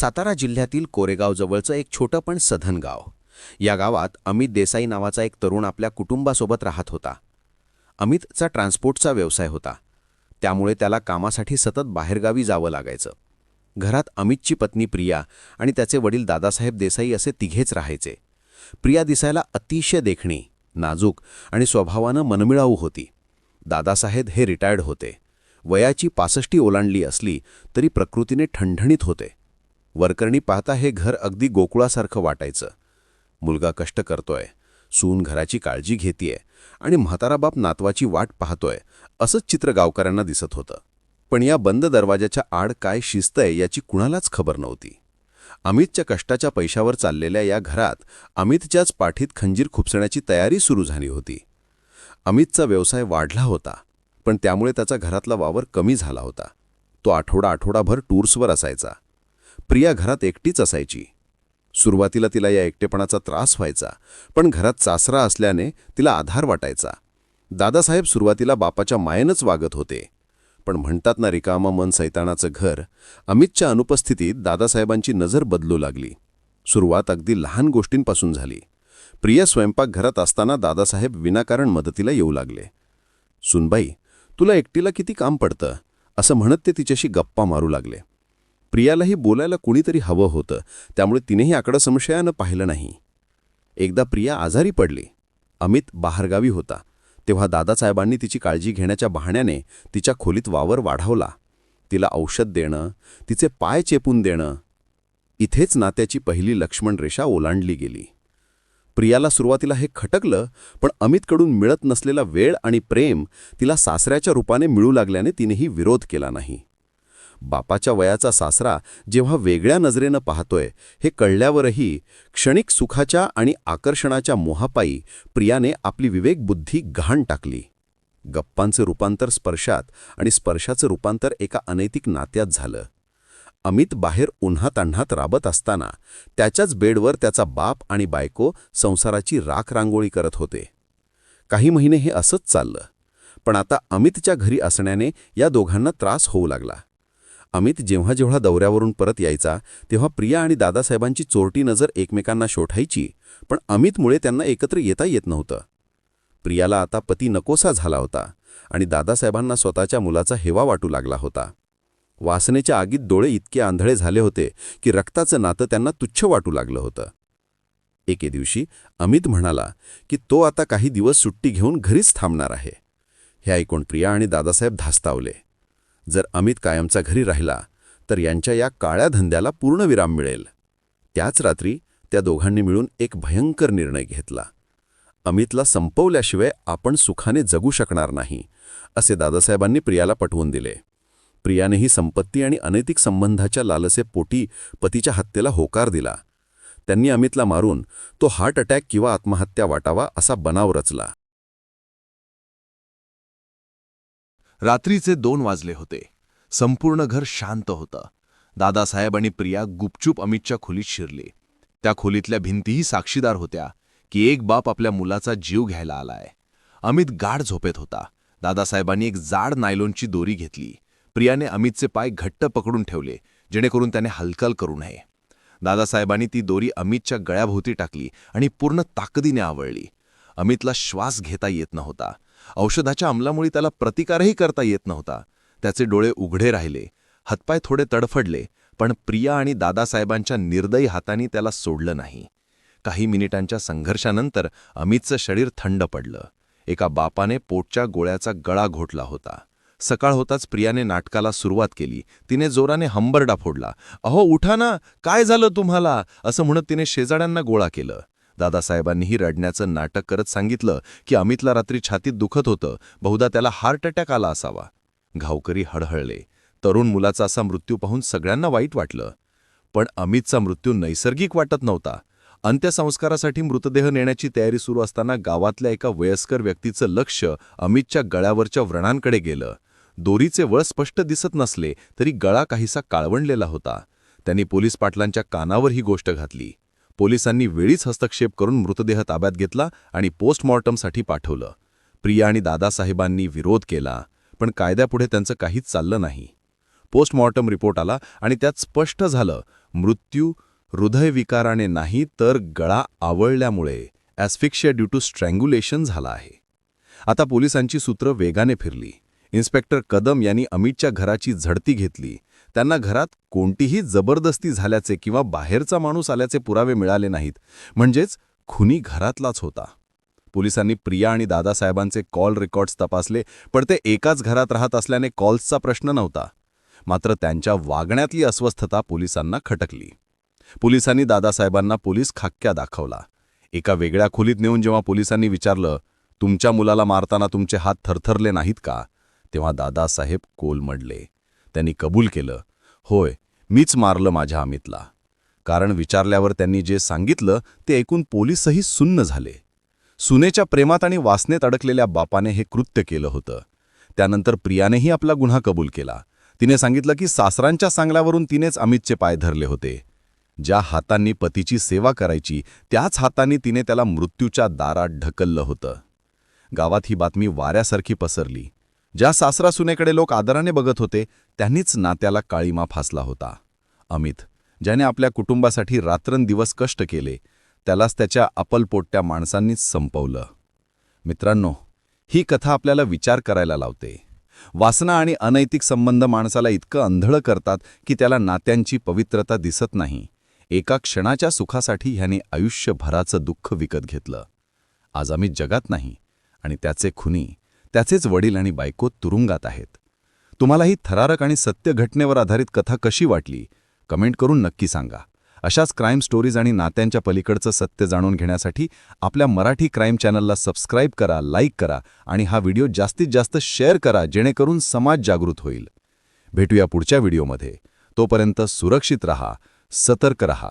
सातारा जिल्ह्यातील कोरेगावजवळचं एक छोटं पण सधन गाव. या गावात अमित देसाई नावाचा एक तरुण आपल्या कुटुंबासोबत राहत होता. अमितचा ट्रान्सपोर्टचा व्यवसाय होता. त्यामुळे त्याला कामासाठी सतत बाहेरगावी जावं लागायचं. घरात अमितची पत्नी प्रिया आणि त्याचे वडील दादासाहेब देसाई असे तिघेच राहायचे. प्रिया दिसायला अतिशय देखणी नाजूक आणि स्वभावानं मनमिळाऊ होती. दादासाहेब हे रिटायर्ड होते. वयाची पासष्टी ओलांडली असली तरी प्रकृतीने ठणठणीत होते. वरकरणी पाहता हे घर अगदी गोकुळासारखं वाटायचं. मुलगा कष्ट करतोय. सून घराची काळजी घेतीये आणि म्हातारा बाप नातवाची वाट पाहतोय असंच चित्र गावकऱ्यांना दिसत होतं. पण या बंद दरवाजाच्या आड काय शिस्तय याची कुणालाच खबर नव्हती. अमितच्या कष्टाच्या पैशावर चाललेल्या या घरात अमितच्याच पाठीत खंजीर खुपसण्याची तयारी सुरू झाली होती. अमितचा व्यवसाय वाढला होता पण त्यामुळे त्याचा घरातला वावर कमी झाला होता. तो आठवडा आठवडाभर टूर्सवर असायचा. प्रिया घरात एकटीच असायची. सुरुवातीला तिला या एकटेपणाचा त्रास व्हायचा पण घरात सासरा असल्याने तिला आधार वाटायचा. दादासाहेब सुरुवातीला बापाच्या मायेनंच वागत होते. पण म्हणतात ना रिकामा मन सैतानाचं घर अमितच्या अनुपस्थितीत दादासाहेबांची नजर बदलू लागली. सुरुवात अगदी लहान गोष्टींपासून झाली. प्रिया स्वयंपाकघरात असताना दादासाहेब विनाकारण मदतीला येऊ लागले. सुनबाई तुला एकटीला किती काम पडतं? असं म्हणत ते तिच्याशी गप्पा मारू लागले. प्रियालाही बोलायला कुणीतरी हवं होतं. त्यामुळे तिनेही आकडं संशयानं पाहिलं नाही. एकदा प्रिया आजारी पडली. अमित बाहेरगावी होता. तेव्हा दादासाहेबांनी तिची काळजी घेण्याच्या बहाण्याने तिच्या खोलीत वावर वाढवला. तिला औषध देणं तिचे पाय चेपून देणं इथेच नात्याची पहिली लक्ष्मण रेषा ओलांडली गेली. प्रियाला सुरुवातीला हे खटकलं पण अमितकडून मिळत नसलेला वेळ आणि प्रेम तिला सासऱ्याच्या रूपाने मिळू लागल्याने तिनेही विरोध केला नाही. बापाच्या वयाचा सासरा जेव्हा वेगळ्या नजरेनं पाहतोय हे कळल्यावरही क्षणिक सुखाच्या आणि आकर्षणाच्या मोहापायी प्रियाने आपली विवेकबुद्धी गहाण टाकली. गप्पांचं रूपांतर स्पर्शात आणि स्पर्शाचं रूपांतर एका अनैतिक नात्यात झालं. अमित बाहेर उन्हातान्हात राबत असताना त्याच्याच बेडवर त्याचा बाप आणि बायको संसाराची राख रांगोळी करत होते. काही महिने हे असंच चाललं. पण आता अमितच्या घरी असण्याने या दोघांना त्रास होऊ लागला. अमित जेव्हा जेव्हा दौऱ्यावरून परत यायचा तेव्हा प्रिया आणि दादासाहेबांची चोरटी नजर एकमेकांना शोठायची पण अमितमुळे त्यांना एकत्र येता येत नव्हतं. प्रियाला आता पती नकोसा झाला होता आणि दादासाहेबांना स्वतःच्या मुलाचा हेवा वाटू लागला होता. वासनेच्या आगीत डोळे इतके आंधळे झाले होते की रक्ताचं नातं त्यांना तुच्छ वाटू लागलं होतं. एके दिवशी अमित म्हणाला की तो आता काही दिवस सुट्टी घेऊन घरीच थांबणार आहे. हे ऐकून प्रिया आणि दादासाहेब धास्तावले. जर अमित कायमचा घरी राहिला तर यांच्या या काळ्या धंद्याला पूर्णविराम मिळेल. त्याच रात्री त्या दोघांनी मिळून एक भयंकर निर्णय घेतला. अमितला संपवल्याशिवाय आपण सुखाने जगू शकणार नाही असे दादासाहेबांनी प्रियाला पटवून दिले. प्रियानेही संपत्ती आणि अनैतिक संबंधाच्या लालसेपोटी पतीच्या हत्येला होकार दिला. त्यांनी अमितला मारून तो हार्ट अटॅक किंवा आत्महत्या वाटावा असा बनाव रचला. रात्रीचे दोन वाजले होते. संपूर्ण घर शांत होतं. दादासाहेब आणि प्रिया गुपचूप अमितच्या खोलीत शिरले. त्या खोलीतल्या भिंतीही साक्षीदार होत्या की एक बाप आपल्या मुलाचा जीव घ्यायला आलाय. अमित गाढ झोपेत होता. दादासाहेबांनी एक जाड नायलोनची दोरी घेतली. प्रियाने अमितचे पाय घट्ट पकडून ठेवले जेणेकरून त्याने हलकल करू नये. दादासाहेबांनी ती दोरी अमितच्या गळ्याभोवती टाकली आणि पूर्ण ताकदीने आवळली. अमितला श्वास घेता येत नव्हता. औषधाच्या अंमलामुळे त्याला प्रतिकारही करता येत नव्हता. त्याचे डोळे उघडे राहिले. हातपाय थोडे तडफडले पण प्रिया आणि दादासाहेबांच्या निर्दयी हातांनी त्याला सोडलं नाही. काही मिनिटांच्या संघर्षानंतर अमितचं शरीर थंड पडलं. एका बापाने पोटच्या गोळ्याचा गळा घोटला होता. सकाळ होताच प्रियाने नाटकाला सुरुवात केली. तिने जोराने हंबरडा फोडला. अहो उठा ना. काय झालं तुम्हाला? असं म्हणत तिने शेजाड्यांना गोळा केलं. दादासाहेबांनीही रडण्याचं नाटक करत सांगितलं की अमितला रात्री छातीत दुखत होतं. बहुधा त्याला हार्ट अटॅक आला असावा. घावकरी हळहळले. तरुण मुलाचा असा मृत्यू पाहून सगळ्यांना वाईट वाटलं. पण अमितचा मृत्यू नैसर्गिक वाटत नव्हता. अंत्यसंस्कारासाठी मृतदेह नेण्याची तयारी सुरू असताना गावातल्या एका वयस्कर व्यक्तीचं लक्ष अमितच्या गळ्यावरच्या व्रणांकडे गेलं. दोरीचे वळ स्पष्ट दिसत नसले तरी गळा काहीसा काळवणलेला होता. त्यांनी पोलीस पाटलांच्या कानावर ही गोष्ट घातली. पोलिसांनी वेळीच हस्तक्षेप करून मृतदेह ताब्यात घेतला आणि पोस्टमॉर्टमसाठी पाठवलं. प्रिया आणि दादासाहेबांनी विरोध केला पण कायद्यापुढे त्यांचं काहीच चाललं नाही. पोस्टमॉर्टम रिपोर्ट आला आणि त्यात स्पष्ट झालं मृत्यू हृदयविकाराने नाही तर गळा आवळल्यामुळे ॲस्फिक्शिया ड्यू टू स्ट्रँग्युलेशन झाला आहे. आता पोलिसांची सूत्र वेगाने फिरली. इन्स्पेक्टर कदम यांनी अमितच्या घराची झडती घेतली त्यांना घरात कोणतीही जबरदस्ती झाल्याचे किंवा बाहेरचा माणूस आल्याचे पुरावे मिळाले नाहीत. म्हणजेच खुनी घरातलाच होता. पोलिसांनी प्रिया आणि दादासाहेबांचे कॉल रेकॉर्ड्स तपासले पण ते एकाच घरात राहत असल्याने कॉल्सचा प्रश्न नव्हता. मात्र त्यांच्या वागण्यातली अस्वस्थता पोलिसांना खटकली. पोलिसांनी दादासाहेबांना पोलीस खाक्क्या दाखवला. एका वेगळ्या खोलीत नेऊन जेव्हा पोलिसांनी विचारलं तुमच्या मुलाला मारताना तुमचे हात थरथरले नाहीत का? तेव्हा दादासाहेब कोलमडले. त्यांनी कबूल केलं. होय मीच मारलं माझ्या अमितला. कारण विचारल्यावर त्यांनी जे सांगितलं ते ऐकून पोलीसही सुन्न झाले. सुनेच्या प्रेमात आणि वासनेत अडकलेल्या बापाने हे कृत्य केलं होतं. त्यानंतर प्रियानेही आपला गुन्हा कबूल केला. तिने सांगितलं की सासरांच्या सांगल्यावरून तिनेच अमितचे पाय धरले होते. ज्या हातांनी पतीची सेवा करायची त्याच हातांनी तिने त्याला मृत्यूच्या दारात ढकललं होतं. गावात ही बातमी वाऱ्यासारखी पसरली. ज्या सासरा सुनेकडे लोक आदराने बघत होते त्यांनीच नात्याला काळीमा फासला होता. अमित ज्याने आपल्या कुटुंबासाठी रात्रंदिवस कष्ट केले त्यालाच त्याच्या अपलपोट्या माणसांनीच संपवलं. मित्रांनो ही कथा आपल्याला विचार करायला लावते. वासना आणि अनैतिक संबंध माणसाला इतकं अंधळं करतात की त्याला नात्यांची पवित्रता दिसत नाही. एका क्षणाच्या सुखासाठी ह्याने आयुष्यभराचं दुःख विकत घेतलं. आज आम्ही जगात नाही आणि त्याचे खुनी त्याचेच वडील आणि बायको तुरुंगात आहेत. तुम्हाला ही थरारक आणि सत्य घटनेवर आधारित कथा कशी वाटली कमेंट करून नक्की सांगा. अशाच क्राईम स्टोरीज आणि नात्यांच्या पलीकडचं सत्य जाणून घेण्यासाठी आपल्या मराठी क्राईम चॅनलला सबस्क्राईब करा लाईक करा आणि हा व्हिडिओ जास्तीत जास्त शेअर करा जेणेकरून समाज जागृत होईल. भेटूया पुढच्या व्हिडिओमध्ये. तोपर्यंत सुरक्षित रहा सतर्क रहा.